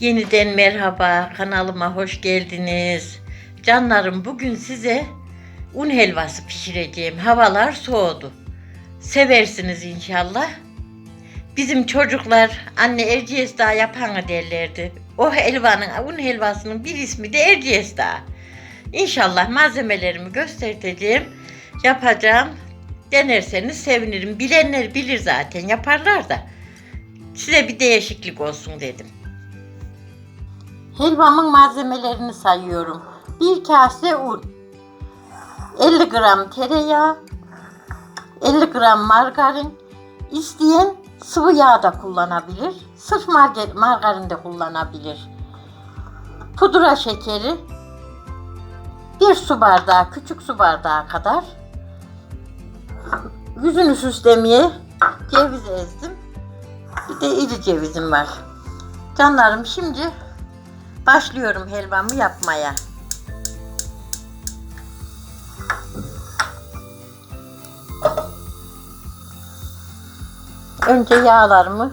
Yeniden merhaba, kanalıma hoş geldiniz. Canlarım bugün size un helvası pişireceğim. Havalar soğudu. Seversiniz inşallah. Bizim çocuklar anne Erciyes Dağı yapanı derlerdi. O helvanın, un helvasının bir ismi de Erciyes Dağı. İnşallah malzemelerimi göstereceğim. Yapacağım. Denerseniz sevinirim. Bilenler bilir zaten yaparlar da. Size bir değişiklik olsun dedim. Helvamın malzemelerini sayıyorum. Bir kase un, 50 gram tereyağı, 50 gram margarin, isteyen sıvı yağ da kullanabilir, sırf margar- margarin de kullanabilir. Pudra şekeri, bir su bardağı, küçük su bardağı kadar. Yüzünü süslemeye ceviz ezdim. Bir de iri cevizim var. Canlarım şimdi Başlıyorum helvamı yapmaya. Önce yağlarımı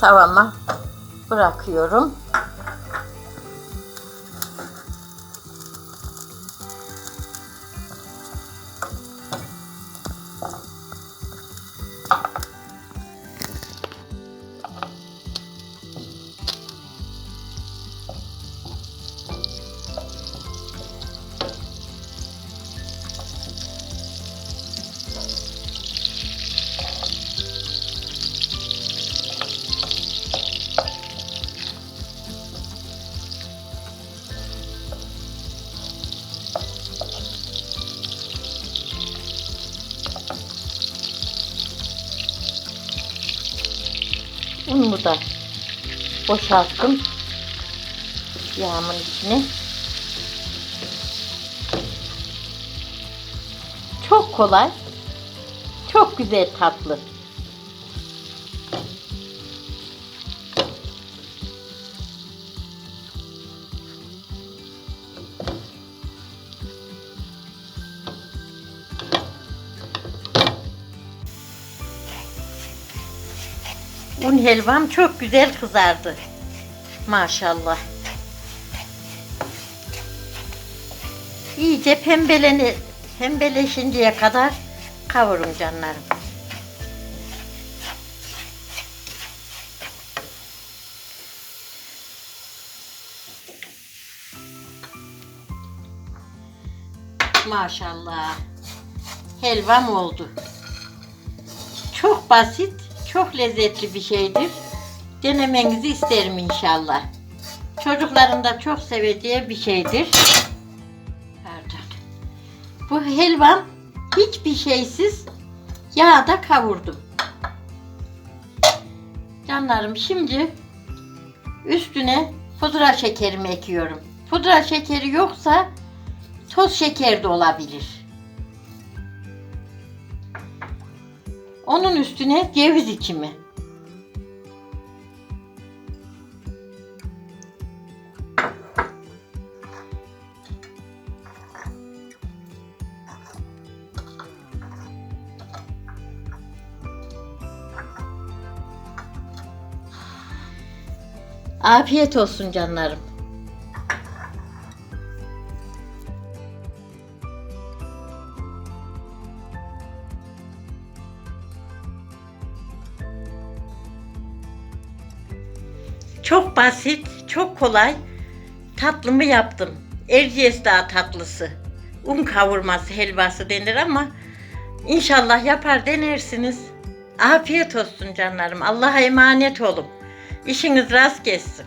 tavama bırakıyorum. Unumu da boşalttım yağımın içine. Çok kolay, çok güzel tatlı. Un helvam çok güzel kızardı. Maşallah. İyice pembeleni, pembeleşinceye kadar kavurun canlarım. Maşallah. Helvam oldu. Çok basit, çok lezzetli bir şeydir. Denemenizi isterim inşallah. Çocukların da çok seveceği bir şeydir. Pardon. Bu helvam hiçbir şeysiz yağda kavurdum. Canlarım şimdi üstüne pudra şekerimi ekiyorum. Pudra şekeri yoksa toz şeker de olabilir. Onun üstüne ceviz içimi. Afiyet olsun canlarım. Çok basit, çok kolay. Tatlımı yaptım. Erciyes Dağı tatlısı. Un kavurması, helvası denir ama inşallah yapar denersiniz. Afiyet olsun canlarım. Allah'a emanet olun. İşiniz rast gelsin.